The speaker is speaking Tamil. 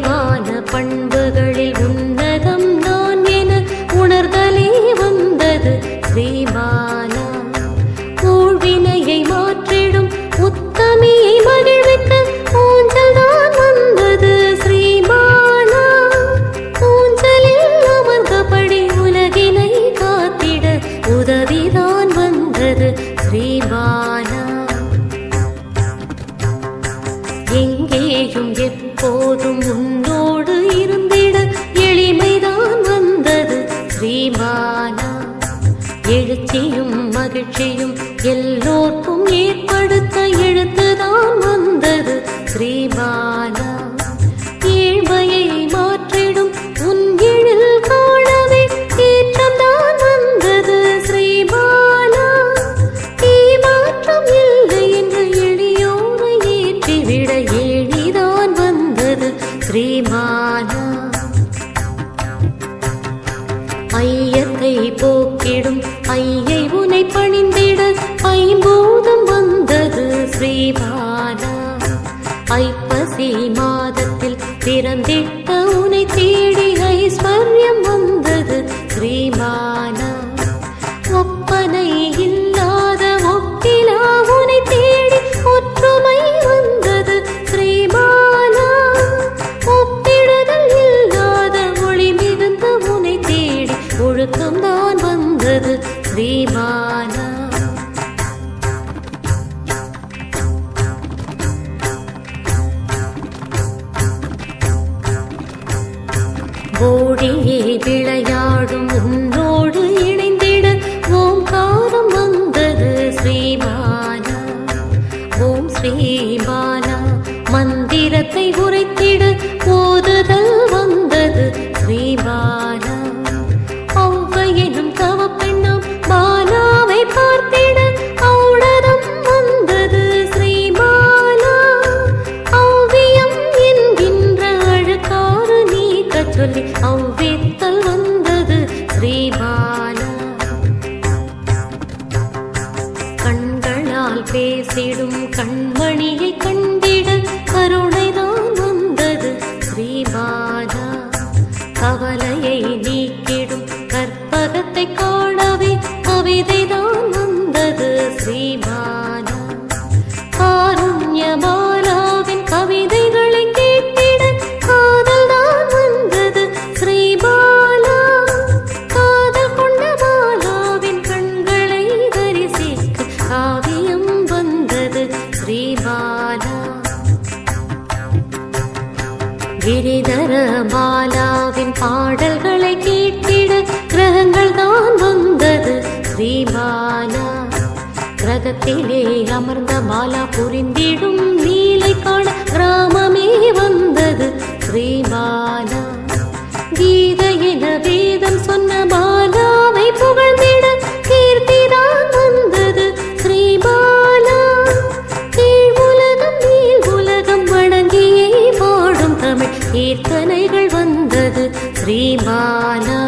உயர்வான பண்பு எப்போதும் உன்னோடு இருந்திட எளிமைதான் வந்தது. ஸ்ரீமானா எழுச்சியும் மகிழ்ச்சியும் எல்லோர்க்கும் ஏற்படுத்த எழுத்துதான் வந்தது. ஸ்ரீமானா ஐயத்தை போக்கிடும் ஐயை உனை பணிந்திட ஐம்பூதம் வந்தது ஸ்ரீபாலா. ஐப்பசி மாதத்தில் பிறந்திட்ட உனை தேட ஓடியே விளையாடும் உன்னோடு இணைந்திட ஓம் ஓங்காரம் வந்தது ஸ்ரீபாலா நீக்கச் அவ்வித்தல் வந்தது ஸ்ரீபாலா. கண்களால் பேசிடும் கண்மணியை கண்டிட கருணைதான் வந்தது ஸ்ரீபாலா. கவலையை நீக்கிடும் கற்பகத்தை காணவே கவிதைதான் வந்தது ஸ்ரீபா கிரிதர பாலாவின் பாடல்களை கேட்டிட கிரகங்கள் தான் வந்தது. ஸ்ரீபாலா கிரகத்திலே அமர்ந்த பாலா புரிந்திடும் நீலை காண கிராமமே வந்தது. ஸ்ரீபாலா கீதை என வேதம் சொன்ன பாலாவை श्रीबाला